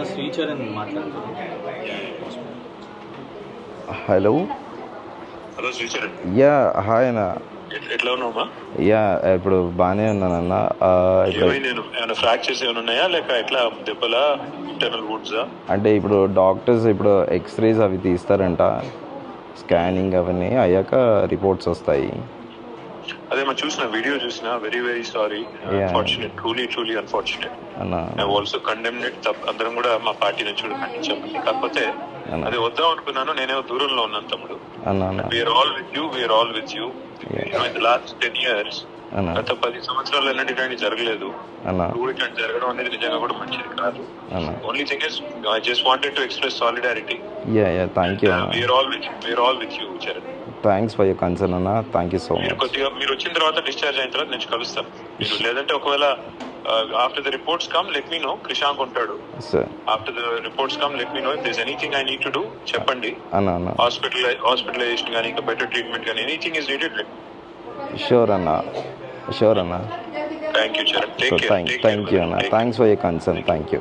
శ్రీచరణ్ మాట్లాడుతున్నాను hello. Hello Sricharan yeah hi అన్న. ఎట్- ఎట్లా ఉన్నావమ్మా? యా ఇప్పుడు బాగానే ఉన్నానన్న ఆ, ఇప్పుడు ఏమైంది? నేను ఏమైనా ఫ్రాక్చర్స్ ఏమైనా ఉన్నాయా? లేక ఎట్లా? దెబ్బలా? ఇంటర్నల్ వుడ్సా అంటే ఇప్పుడు డాక్టర్స్ ఇప్పుడు ఎక్స్రేస్ అవి తీస్తారంట. స్కానింగ్ అవన్నీ అయ్యాక రిపోర్ట్స్ వస్తాయి. అదే మా చూసిన వీడియో చూసిన very very sorry. Unfortunate truly truly unfortunate also condemn it అందరం కూడా మా పార్టీ నుంచి కూడా ఖండించామండి. కాకపోతే. అది వద్దాం అనుకున్నాను నేనేమో దూరంలో ఉన్నాను తమ్ముడు. We are all with you we are all with you in the last ten years గత పది సంవత్సరాలు ఎలాంటి ఇట్లాంటి జరగలేదు. ఇప్పుడు ఇట్లాంటి జరగడం అనేది నిజంగా కూడా మంచిది కాదు. Only thing is I just wanted to express solidarity yeah yeah thank you అన్న. We are all with we are all with you Charan thanks for your concern అన్న. థ్యాంక్ యూ సో మచ్ కొద్దిగా మీరు వచ్చిన తర్వాత discharge అయిన తర్వాత నేను కలుస్తాను. మీరు లేదంటే ఒకవేళ after the reports come let me know Krishank ఉంటాడు. Sir after the reports come let me know if this anything I need to do చెప్పండి. హాస్పిటల్ హాస్పిటలైజేషన్ కానీ ఇంకా బెటర్ ట్రీట్మెంట్ కానీ ఎనీథింగ్ ఇస్ నీడెడ్ షూర్ అన్న sure అన్న thank you thank you అన్న. Thanks for your concern thank you